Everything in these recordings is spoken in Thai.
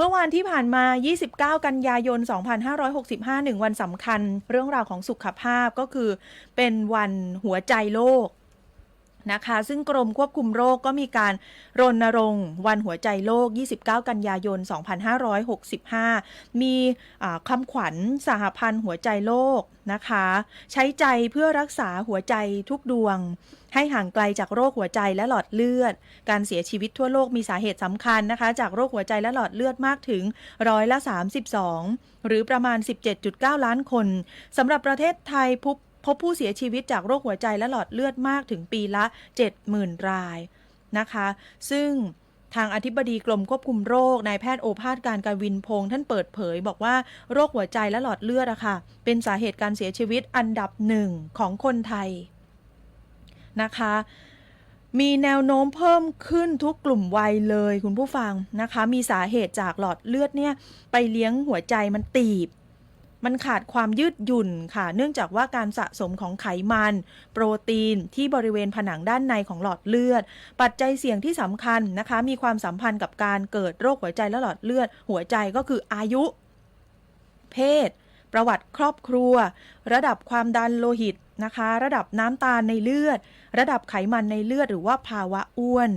เมื่อวานที่ผ่านมา 29 กันยายน 2565 หนึ่งวันสำคัญ เรื่องราวของสุขภาพก็คือ เป็นวันหัวใจโลก นะคะ ซึ่งกรมควบคุมโรคก็มีการรณรงค์วันหัวใจโลก 29 กันยายน 2565 มีอ่าคำขวัญสหพันธ์หัวใจโลกนะคะ ใช้ใจเพื่อรักษาหัวใจทุกดวง ให้ห่างไกลจากโรคหัวใจและหลอดเลือด การเสียชีวิตทั่วโลกมีสาเหตุสำคัญนะคะ จากโรคหัวใจและหลอดเลือดมากถึงร้อยละ 32 หรือประมาณ 17.9 ล้านคนสำหรับประเทศไทยพบ พบผู้เสียชีวิตจากโรคหัวใจและหลอดเลือดมากถึงปีละ 70,000 รายนะคะ ซึ่งทางอธิบดีกรมควบคุมโรคนายแพทย์โอภาสการการวินพงศ์ท่านเปิดเผย บอกว่าโรคหัวใจและหลอดเลือดอะค่ะ เป็นสาเหตุการเสียชีวิตอันดับหนึ่งของคนไทยนะคะมีแนวโน้มเพิ่มขึ้นทุกกลุ่มวัยเลยคุณผู้ฟังนะคะ มีสาเหตุจากหลอดเลือดเนี่ย ไปเลี้ยงหัวใจมันตีบ มันขาดความยืดหยุ่นค่ะ เนื่องจากว่าการสะสมของไขมัน โปรตีนที่บริเวณผนังด้านในของหลอดเลือด ปัจจัยเสี่ยงที่สำคัญนะคะ มีความสัมพันธ์กับการเกิดโรคหัวใจและหลอดเลือด หัวใจก็คืออายุ เพศ ประวัติครอบครัว ระดับความดันโลหิตนะคะ ระดับน้ำตาลในเลือด ระดับไขมันในเลือดหรือว่าภาวะอ้วน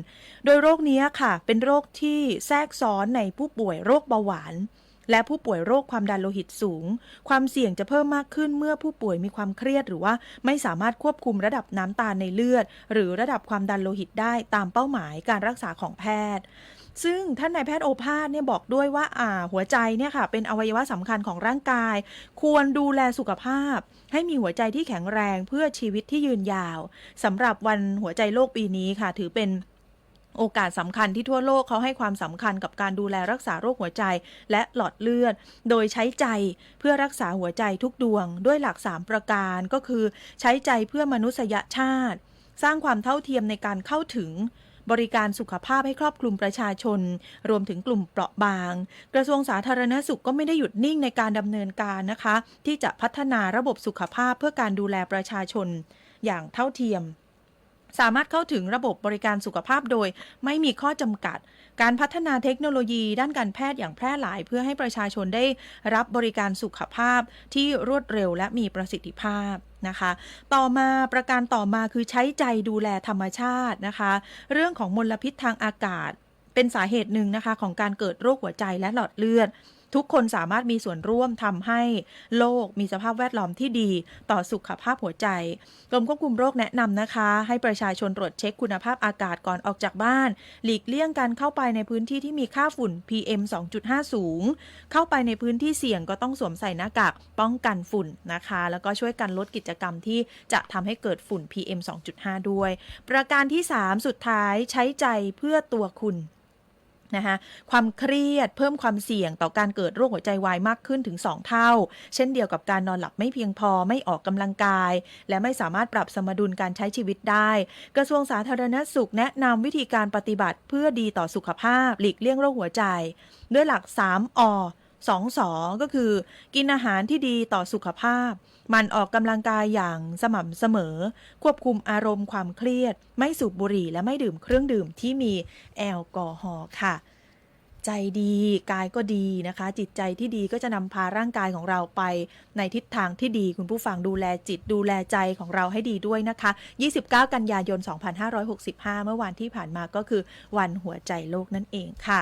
โดยโรคนี้ค่ะ เป็นโรคที่แทรกซ้อนในผู้ป่วยโรคเบาหวาน และผู้ป่วยโรคความดันโลหิตสูง ความเสี่ยงจะเพิ่มมากขึ้นเมื่อผู้ป่วยมีความเครียดหรือว่าไม่สามารถควบคุมระดับน้ำตาลในเลือด หรือระดับความดันโลหิตได้ตามเป้าหมายการรักษาของแพทย์ ซึ่งท่านนายแพทย์โอภาสเนี่ยบอกด้วยว่าอ่าหัวใจเนี่ยค่ะ เป็นอวัยวะสำคัญของร่างกาย ควรดูแลสุขภาพ ให้มีหัวใจที่แข็งแรงเพื่อชีวิตที่ยืนยาวสำหรับวันหัวใจโลกปีนี้ค่ะ ถือเป็น โอกาสสำคัญที่ทั่วโลกเขาให้ความสำคัญกับการดูแลรักษาโรคหัวใจและหลอดเลือด โดยใช้ใจเพื่อรักษาหัวใจทุกดวง ด้วยหลัก 3 ประการก็คือ ใช้ใจเพื่อมนุษยชาติ สร้างความเท่าเทียมในการเข้าถึง บริการสุขภาพให้ครอบคลุมประชาชน รวมถึงกลุ่มเปราะบาง กระทรวงสาธารณสุขก็ไม่ได้หยุดนิ่งในการดำเนินการนะคะ ที่จะพัฒนาระบบสุขภาพเพื่อการดูแลประชาชน อย่างเท่าเทียม สามารถเข้าถึงระบบบริการสุขภาพโดยไม่มีข้อจำกัด การพัฒนาเทคโนโลยีด้านการแพทย์อย่างแพร่หลาย เพื่อให้ประชาชนได้รับบริการสุขภาพที่รวดเร็วและมีประสิทธิภาพนะคะ ต่อมาประการต่อมาคือใช้ใจดูแลธรรมชาตินะคะ เรื่องของมลพิษทางอากาศ เป็นสาเหตุหนึ่งนะคะของการเกิดโรคหัวใจและหลอดเลือด ทุกคนสามารถมีส่วนร่วมทำให้โลกมีสภาพแวดล้อมที่ดีต่อสุขภาพหัวใจ กรมควบคุมโรคแนะนำนะคะ ให้ประชาชนตรวจเช็คคุณภาพอากาศก่อนออกจากบ้าน หลีกเลี่ยงการเข้าไปในพื้นที่ที่มีค่าฝุ่น PM 2.5 สูง เข้าไปในพื้นที่เสี่ยงก็ต้องสวมใส่หน้ากากป้องกันฝุ่นนะคะ แล้วก็ช่วยกันลดกิจกรรมที่จะทำให้เกิดฝุ่น PM 2.5 ด้วย ประการที่ 3 สุดท้ายใช้ใจเพื่อตัวคุณ นะคะความเครียดเพิ่มความเสี่ยงต่อการเกิดโรคหัวใจวายมากขึ้นถึง 2 เท่า เช่นเดียวกับการนอนหลับไม่เพียงพอไม่ออกกำลังกาย และไม่สามารถปรับสมดุลการใช้ชีวิตได้ กระทรวงสาธารณสุขแนะนำวิธีการปฏิบัติเพื่อดีต่อสุขภาพ หลีกเลี่ยงโรคหัวใจ ด้วยหลัก 3อ 2สอก็คือกินอาหารที่ดีต่อสุขภาพ มันออกกำลังกายอย่างสม่ำเสมอ ควบคุมอารมณ์ความเครียด ไม่สูบบุหรี่และไม่ดื่มเครื่องดื่มที่มีแอลกอฮอล์ค่ะ ใจดีกายก็ดีนะคะ จิตใจที่ดีก็จะนำพาร่างกายของเราไปในทิศทางที่ดีคุณผู้ฟังดูแลจิตดูแลใจของเราให้ดีด้วยนะคะ 29 กันยายน 2565 เมื่อวานที่ผ่านมาก็คือวันหัวใจโลกนั่นเองค่ะ